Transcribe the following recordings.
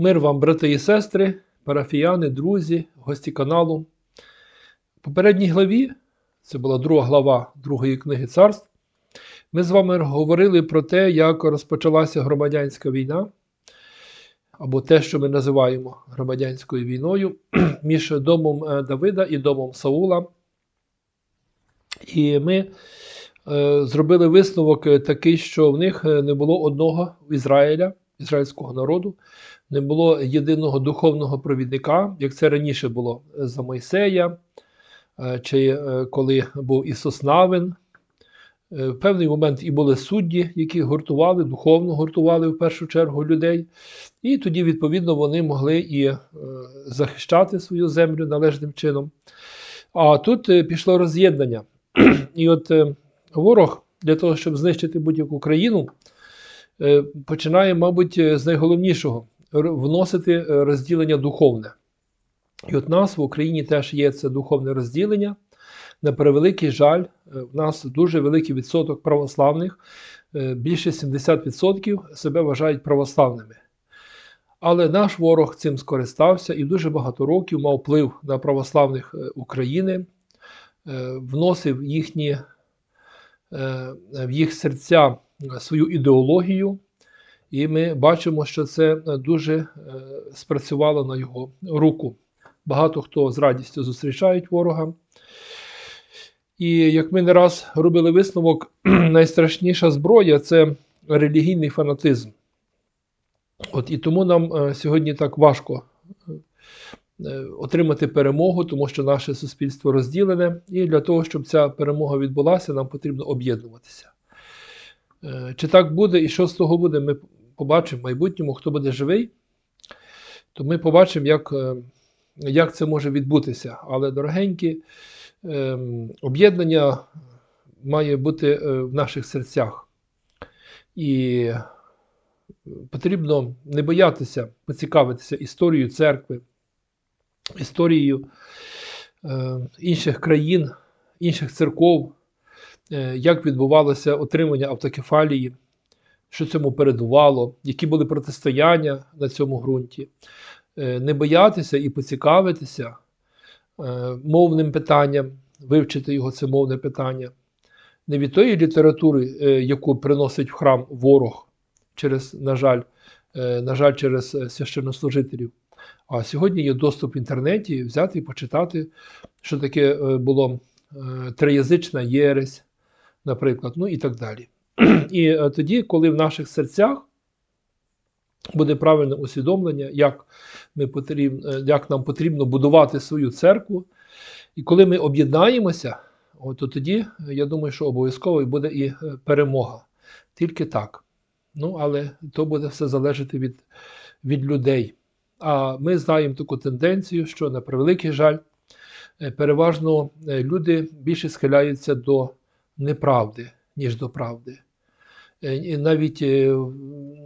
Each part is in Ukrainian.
Мир вам, брати і сестри, парафіяни, друзі, гості каналу. В попередній главі, це була друга глава другої книги царств, ми з вами говорили про те, як розпочалася громадянська війна, або те, що ми називаємо громадянською війною, між домом е, Давида і домом Саула. І ми е, зробили висновок такий, що в них не було одного Ізраїля, ізраїльського народу, не було єдиного духовного провідника, як це раніше було за Мойсея, е, чи е, коли був Ісус Навин. Е, В певний момент і були судді, які гуртували, духовно гуртували в першу чергу людей. І тоді, відповідно, вони могли і захищати свою землю належним чином. А тут пішло роз'єднання. І от ворог для того, щоб знищити будь-яку країну, починає, мабуть, е, з найголовнішого вносити е, розділення духовне. І от нас в Україні теж є це духовне розділення. На превеликий жаль, е, в нас дуже великий відсоток православних, е, більше 70% себе вважають православними. Але наш ворог цим скористався і дуже багато років мав вплив на православних е, України, е, вносив їхні, е, в їх серця свою ідеологію, і ми бачимо, що це е, дуже е, спрацювало на його руку. Багато хто з радістю зустрічають ворога. І як ми не раз робили висновок, найстрашніша зброя це релігійний фанатизм. От і тому нам е, сьогодні так важко е, отримати перемогу, тому що наше суспільство розділене, і для того, щоб ця перемога відбулася, нам потрібно об'єднуватися. Е, Чи так буде і що з того буде, ми побачимо в майбутньому, хто буде живий, то ми побачимо, як, е, як це може відбутися. Але, дорогенькі, ем, об'єднання має бути е, в наших серцях. І потрібно не боятися поцікавитися історією церкви, історією е, інших країн, інших церков, е, як відбувалося отримання автокефалії, що цьому передувало, які були протистояння на цьому ґрунті. Е, не боятися і поцікавитися е, мовним питанням, вивчити його це мовне питання, не від тої літератури, е, яку приносить в храм ворог через, на жаль, е, на жаль, через е, священнослужителів. А сьогодні є доступ в інтернеті взяти і почитати, що таке е, було е, триязична єресь, наприклад, ну і так далі. І е, тоді, коли в наших серцях буде правильне усвідомлення, як, ми потріб, е, як нам потрібно будувати свою церкву, і коли ми об'єднаємося, то тоді, е, я думаю, що обов'язково буде і перемога. Тільки так. Ну, але то буде все залежати від, від людей. А ми знаємо таку тенденцію, що на превеликий жаль, переважно люди більше схиляються до неправди, ніж до правди. Е, І навіть е,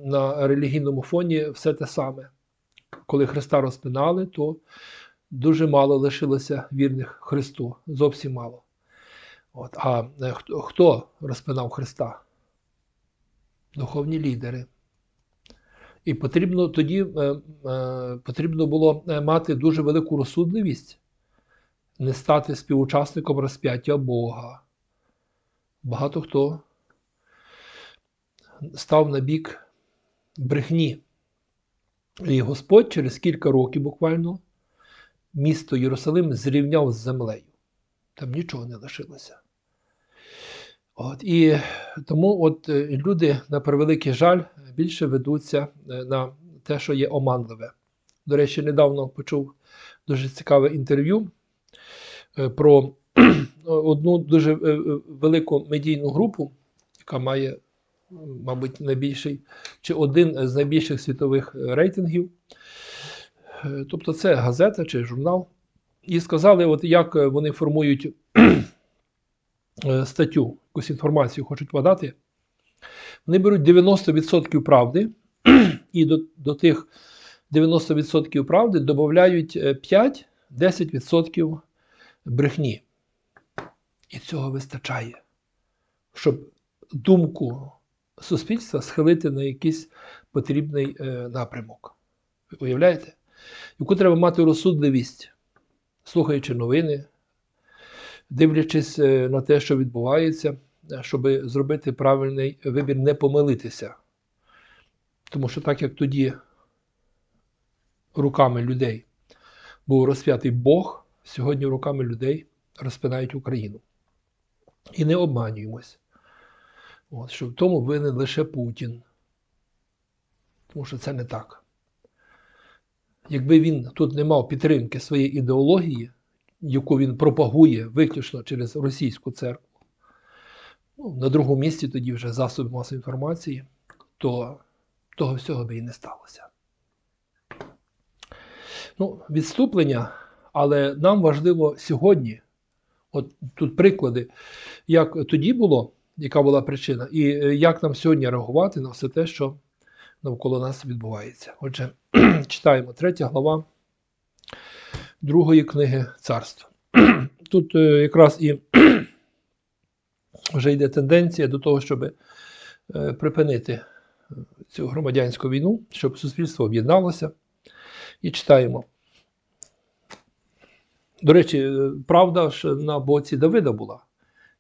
на релігійному фоні все те саме. Коли Христа розпинали, то дуже мало лишилося вірних Христу, зовсім мало. От. А е, хто, розпинав Христа? Духовні лідери. І потрібно тоді потрібно було мати дуже велику розсудливість, не стати співучасником розп'яття Бога. Багато хто став на бік брехні. І Господь через кілька років буквально місто Єрусалим зрівняв з землею. Там нічого не лишилося. От, і тому от е, люди, на превеликий жаль, більше ведуться е, на те, що є оманливе. До речі, недавно почув дуже цікаве інтерв'ю е, про одну дуже е, е, велику медійну групу, яка має, мабуть, найбільший чи один з найбільших світових рейтингів. Е, Тобто це газета чи журнал. І сказали, от як вони формують статтю, якусь інформацію хочуть подати. Вони беруть 90% правди, і до, до тих 90% правди додають 5-10% брехні. І цього вистачає, щоб думку суспільства схилити на якийсь потрібний е, напрямок. Ви уявляєте? Яку треба мати розсудливість, слухаючи новини, дивлячись е, на те, що відбувається, щоб зробити правильний вибір, не помилитися. Тому що так як тоді руками людей був розп'ятий Бог, сьогодні руками людей розпинають Україну. І не обманюємось. От, що в тому винен лише Путін. Тому що це не так. Якби він тут не мав підтримки своєї ідеології, яку він пропагує виключно через російську церкву, ну, на другому місці тоді вже засоби масової інформації, то того всього би і не сталося. Ну, відступлення, але нам важливо сьогодні, от тут приклади, як тоді було, яка була причина, і е, як нам сьогодні реагувати на все те, що навколо нас відбувається. Отже, читаємо третя глава другої книги царства. Тут е, якраз і вже йде тенденція до того, щоб е, припинити цю громадянську війну, щоб суспільство об'єдналося. І читаємо. До речі, е, правда ж на боці Давида була.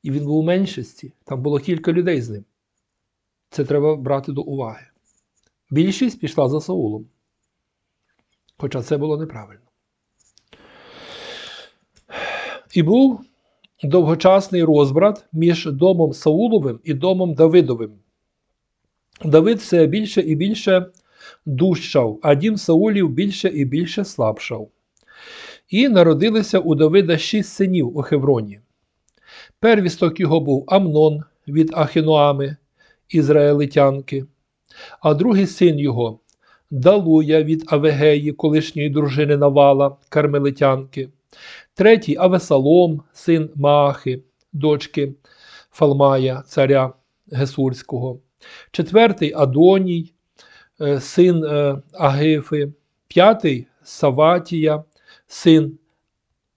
І він був у меншості. Там було кілька людей з ним. Це треба брати до уваги. Більшість пішла за Саулом. Хоча це було неправильно. І був довгочасний розбрат між домом Сауловим і домом Давидовим. Давид все більше і більше дужчав, а дім Саулів більше і більше слабшав. І народилися у Давида шість синів у Хевроні. Первісток його був Амнон від Ахіноами, ізраїлитянки, а другий син його Далуя від Авегеї, колишньої дружини Навала, кармелитянки, третій Авесалом, син Маахи, дочки Фалмая, царя Гесурського, четвертий Адоній, е, син е, Агифи, п'ятий Саватія, син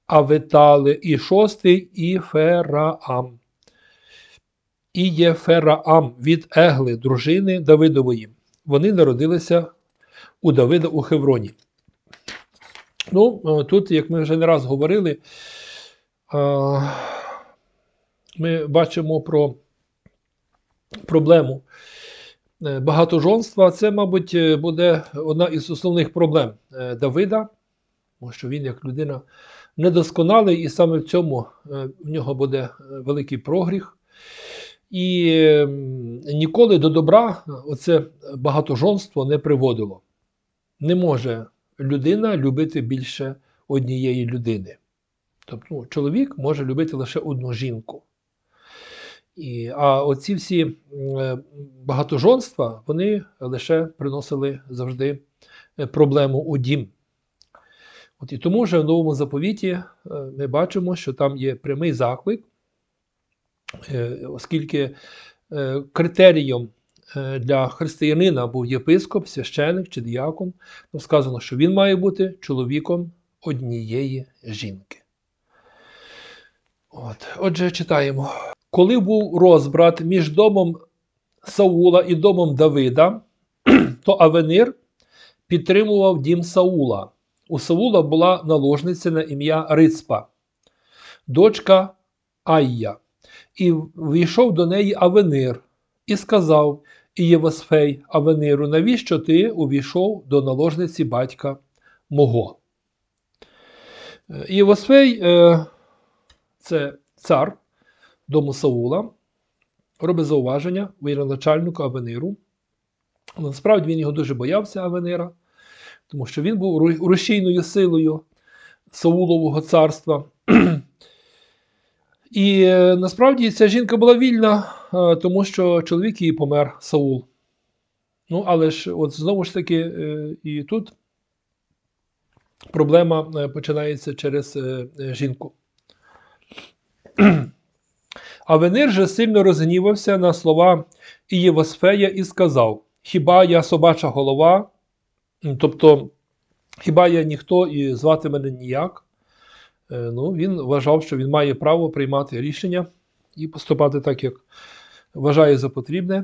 Аветали, і шостий Іфераам. І Єфераам від Егли, дружини Давидової. Вони народилися у Давида у Хевроні. Ну, е, тут, як ми вже не раз говорили, е, ми бачимо про проблему е, багатожонства. Це, мабуть, буде одна із основних проблем Давида, тому що він, як людина, недосконалий, і саме в цьому в нього буде великий прогріх. І ніколи до добра оце багатожонство не приводило. Не може людина любити більше однієї людини. Тобто ну, чоловік може любити лише одну жінку. І, А оці всі багатожонства вони лише приносили завжди проблему у дім. От І тому вже в новому заповіті ми бачимо, що там є прямий заклик, оскільки критерієм для християнина був єпископ, священик чи діякон, то сказано, що він має бути чоловіком однієї жінки. От. Отже, читаємо. Коли був розбрат між домом Саула і домом Давида, то Авенир підтримував дім Саула. У Саула була наложниця на ім'я Рицпа, дочка Айя. І війшов до неї Авенир і сказав Ієвосфей Авениру, навіщо ти увійшов до наложниці батька мого? Ієвосфей е, це цар дому Саула, робить зауваження воєначальнику Авениру. Насправді він його дуже боявся Авенира, тому що він був рушійною силою Саулового царства. І е, насправді ця жінка була вільна, е, тому що чоловік її помер Саул. Ну, але ж, от знову ж таки, е, і тут проблема починається через жінку. А Венир же сильно розгнівався на слова Ієвосфея і сказав: Хіба я собача голова? Тобто, хіба я ніхто і звати мене ніяк? Е, ну, він вважав, що він має право приймати рішення і поступати так, як вважає за потрібне.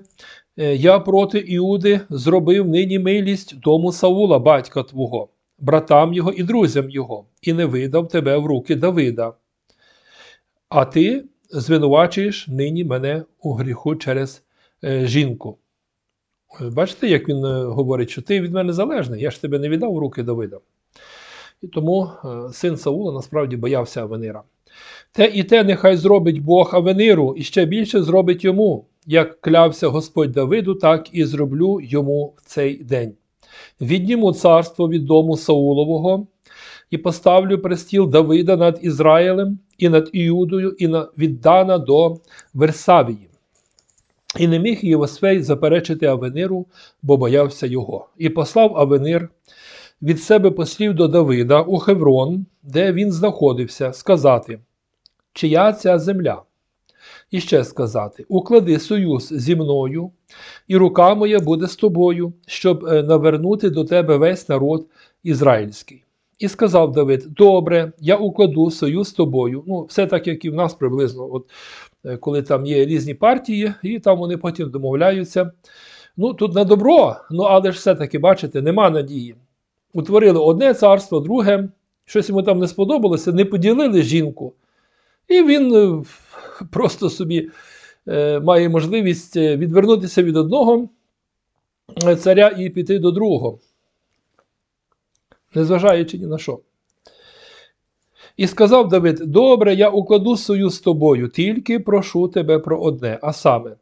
Е, Я проти Іуди зробив нині милість дому Саула, батька твого, братам його і друзям його, і не видав тебе в руки Давида. А ти звинувачуєш нині мене у гріху через е, жінку. Бачите, як він е, говорить, що ти від мене залежний, я ж тебе не віддав руки Давида. І тому е, син Саула насправді боявся Авенира. Те і те нехай зробить Бог Авениру, і ще більше зробить йому, як клявся Господь Давиду, так і зроблю йому в цей день. Відніму царство від дому Саулового і поставлю престіл Давида над Ізраїлем і над Іудою, і на- віддана до Версавії. І не міг Євосфей заперечити Авениру, бо боявся його. І послав Авенир від себе послів до Давида у Хеврон, де він знаходився, сказати, чия ця земля? І ще сказати: Уклади союз зі мною, і рука моя буде з тобою, щоб е, навернути до тебе весь народ ізраїльський. І сказав Давид: Добре, я укладу союз з тобою. Ну, все так, як і в нас приблизно, от, коли там є різні партії, і там вони потім домовляються. Ну, тут на добро, ну але ж все-таки, бачите, нема надії. Утворили одне царство, друге, щось йому там не сподобалося, не поділили жінку. І він е, просто собі е, має можливість е, відвернутися від одного е, царя і піти до другого, незважаючи ні на що. І сказав Давид: Добре, я укладу союз з тобою, тільки прошу тебе про одне, а саме,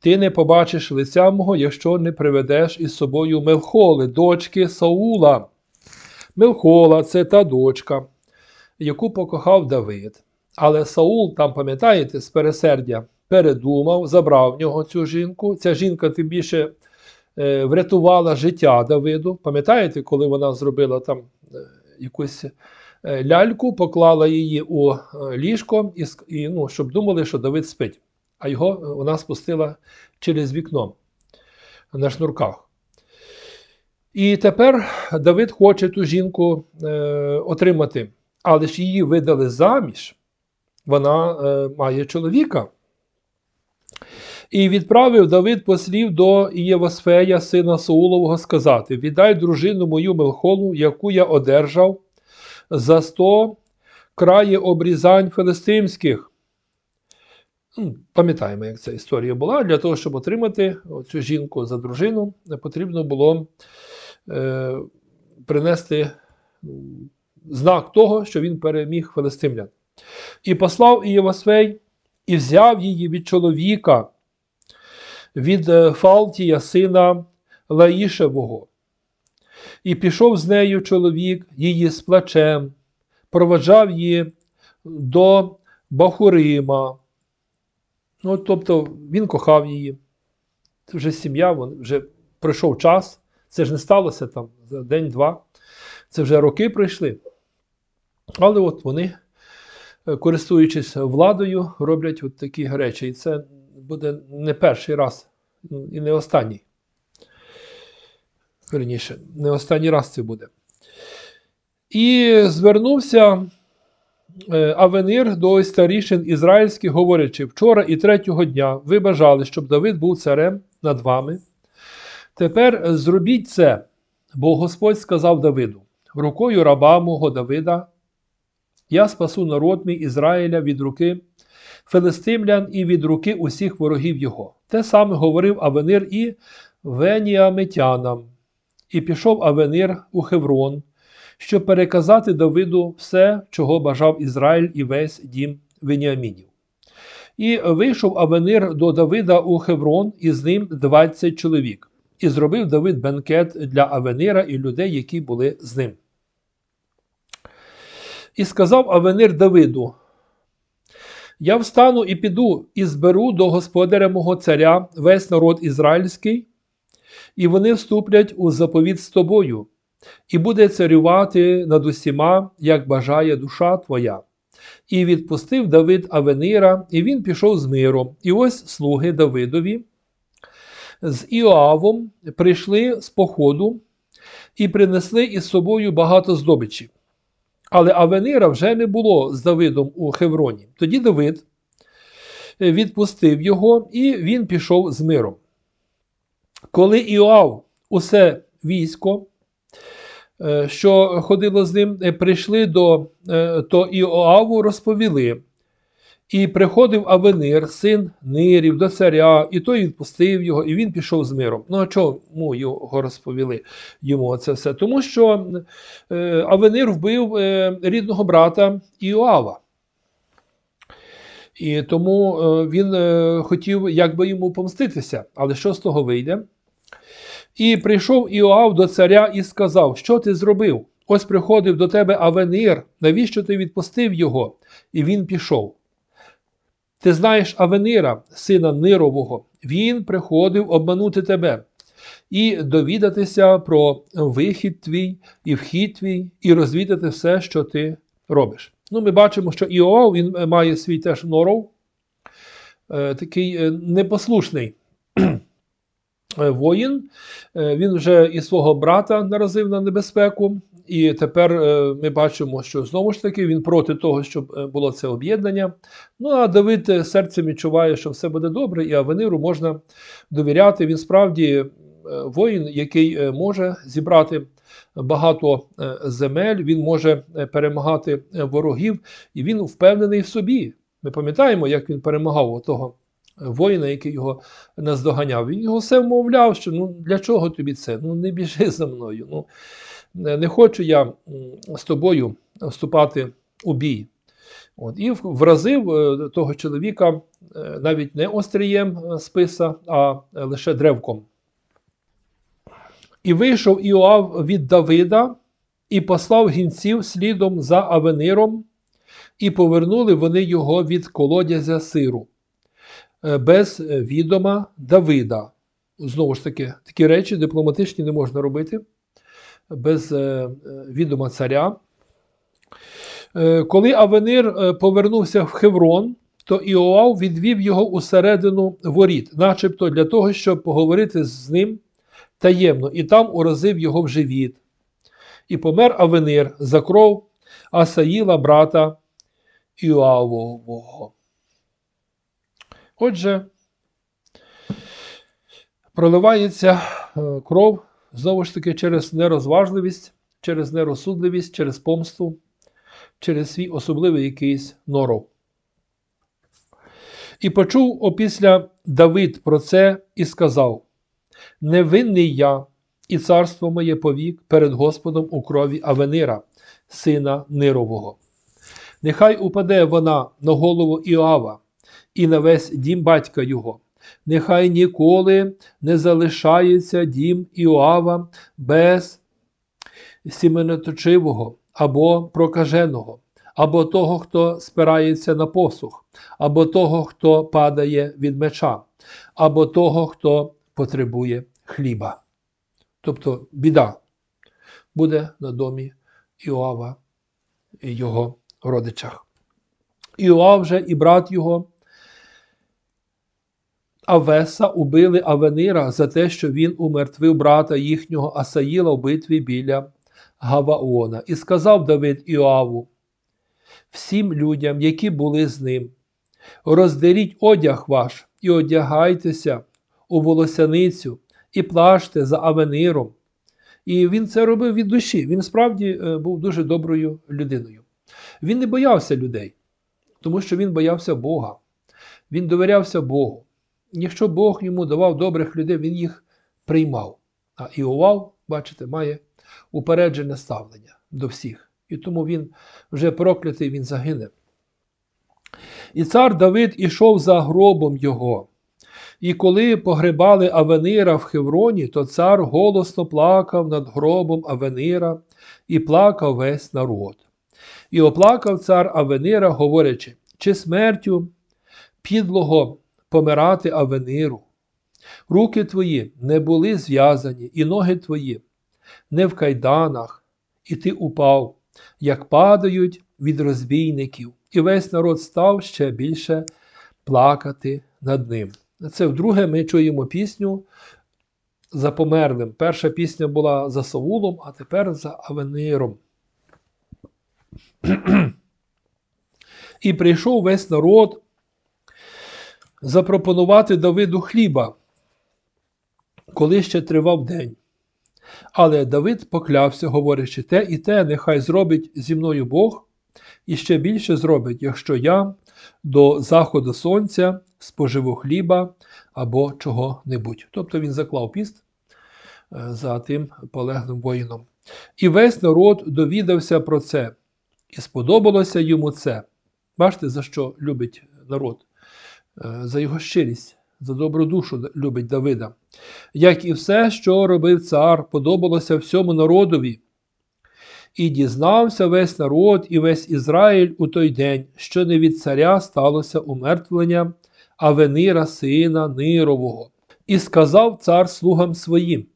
ти не побачиш лиця мого, якщо не приведеш із собою Мелхоли, дочки Саула. Мелхола це та дочка, яку покохав Давид. Але Саул, там, пам'ятаєте, з пересердя передумав, забрав в нього цю жінку. Ця жінка тим більше е, врятувала життя Давиду. Пам'ятаєте, коли вона зробила там е, якусь ляльку, поклала її у е, ліжко, і, і, ну, щоб думали, що Давид спить. А його е, вона спустила через вікно на шнурках. І тепер Давид хоче ту жінку е, отримати, але ж її видали заміж вона е, має чоловіка. І відправив Давид послів до Євосфея, сина Саулового, сказати: Віддай дружину мою Мелхолу, яку я одержав за сто краї обрізань филистимських. Ну, Пам'ятаємо, як ця історія була. Для того, щоб отримати цю жінку за дружину, потрібно було е, принести знак того, що він переміг филистимлян. І послав Ієвосфей, і взяв її від чоловіка, від е, Фалтія, сина Лаїшевого. І пішов з нею чоловік її з плачем, проведжав її до Бахурима. Ну, тобто він кохав її. Це вже сім'я, вже пройшов час. Це ж не сталося там за день-два. Це вже роки пройшли. Але от вони е, користуючись владою, роблять от такі речі. І це буде не перший раз ну, і не останній. Верніше, не останній раз це буде. І звернувся е, Авенир до старішин ізраїльських, говорячи: вчора і третього дня ви бажали, щоб Давид був царем над вами. Тепер зробіть це, бо Господь сказав Давиду: рукою раба мого Давида я спасу народ мій Ізраїля від руки филистимлян і від руки усіх ворогів його. Те саме говорив Авенир і Веніамитянам. І пішов Авенир у Хеврон, щоб переказати Давиду все, чого бажав Ізраїль і весь дім Веніамінів. І вийшов Авенир до Давида у Хеврон, і з ним 20 чоловік. І зробив Давид бенкет для Авенира і людей, які були з ним. І сказав Авенир Давиду: Я встану і піду, і зберу до господаря мого царя весь народ ізраїльський, і вони вступлять у заповіт з тобою, і буде царювати над усіма, як бажає душа твоя. І відпустив Давид Авенира, і він пішов з миром. І ось слуги Давидові з Іоавом прийшли з походу і принесли із собою багато здобичі. Але Авенира вже не було з Давидом у Хевроні. Тоді Давид відпустив його, і він пішов з миром. Коли Іоав, усе військо, е, що ходило з ним, е, прийшли до е, то Іоаву, розповіли. І приходив Авенир, син Нирів, до царя, і той відпустив його, і він пішов з миром. Ну а чому його розповіли йому це все? Тому що е, Авенир вбив е, рідного брата Іоава. І тому е, він е, хотів якби йому помститися. Але що з того вийде? І прийшов Іоав до царя і сказав: Що ти зробив? Ось приходив до тебе Авенир, навіщо ти відпустив його? І він пішов. Ти знаєш Авенира, сина Нирового, він приходив обманути тебе і довідатися про вихід твій і вхід твій, і розвідати все, що ти робиш. Ну, Ми бачимо, що Іоав він має свій теж норов, е, такий е, непослушний е, воїн. Е, Він вже і свого брата наразив на небезпеку, і тепер е, ми бачимо, що знову ж таки він проти того, щоб е, було це об'єднання. Ну а Давид е, серцем відчуває, що все буде добре, і Авениру можна довіряти. Він справді е, воїн, який е, може зібрати багато е, земель, він може е, перемагати е, ворогів, і він впевнений в собі. Ми пам'ятаємо, як він перемагав того воїна, який його наздоганяв. Він його все вмовляв, що ну для чого тобі це? Ну не біжи за мною. Ну не хочу я з тобою вступати у бій. От, і вразив е, того чоловіка е, навіть не острієм е, списа, а лише древком. І вийшов Іоав від Давида і послав гінців слідом за Авениром, і повернули вони його від колодязя сиру без е, відома Давида. Знову ж таки, такі речі дипломатичні не можна робити без е, е, відома царя. Е, Коли Авенир е, повернувся в Хеврон, то Іоав відвів його усередину воріт, начебто для того, щоб поговорити з ним таємно, і там уразив його в живіт. І помер Авенир за кров Асаїла, брата Іоавового. Отже, проливається е, кров знову ж таки через нерозважливість, через нерозсудливість, через помсту, через свій особливий якийсь норов. І почув опісля Давид про це і сказав: Невинний я, і царство моє повік перед Господом у крові Авенира, сина Нирового. Нехай упаде вона на голову Іоава і на весь дім батька його. Нехай ніколи не залишається дім Іоава без сіменоточивого або прокаженого, або того, хто спирається на посух, або того, хто падає від меча, або того, хто потребує хліба. Тобто біда буде на домі Іоава і його родичах. Іоав же і брат його Авеса убили Авенира за те, що він умертвив брата їхнього Асаїла в битві біля Гаваона. І сказав Давид Іоаву всім людям, які були з ним, роздеріть одяг ваш і одягайтеся у волосяницю і плаште за Авениром. І він це робив від душі. Він справді е, був дуже доброю людиною. Він не боявся людей, тому що він боявся Бога. Він довірявся Богу. Якщо Бог йому давав добрих людей, він їх приймав. А Іовав, бачите, має упереджене ставлення до всіх. І тому він вже проклятий, він загине. І цар Давид ішов за гробом його. І коли погребали Авенира в Хевроні, то цар голосно плакав над гробом Авенира і плакав весь народ. І оплакав цар Авенира, говорячи, чи смертю підлого помирати Авениру. Руки твої не були зв'язані, і ноги твої не в кайданах, і ти упав, як падають від розбійників, і весь народ став ще більше плакати над ним. Це вдруге ми чуємо пісню за померлим. Перша пісня була за Саулом, а тепер за Авениром. І прийшов весь народ запропонувати Давиду хліба. коли ще тривав день. Але Давид поклявся, говорячи те і те, нехай зробить зі мною Бог, і ще більше зробить, якщо я до заходу сонця споживу хліба або чого-небудь. Тобто він заклав піст е, за тим полеглим воїном. І весь народ довідався про це, і сподобалося йому це. Бачите, за що любить народ? Е, За його щирість, за добру душу любить Давида. Як і все, що робив цар, подобалося всьому народові. І дізнався весь народ і весь Ізраїль у той день, що не від царя сталося умертвлення Авенира, сина Нирового. І сказав цар слугам своїм: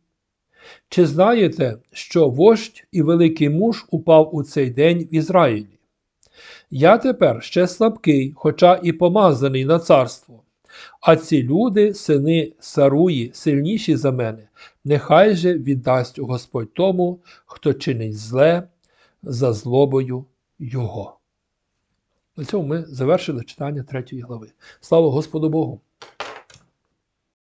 Чи знаєте, що вождь і великий муж упав у цей день в Ізраїлі? Я тепер ще слабкий, хоча і помазаний на царство. А ці люди, сини Саруї, сильніші за мене, нехай же віддасть Господь тому, хто чинить зле за злобою Його. На цьому ми завершили читання третьої глави. Слава Господу Богу!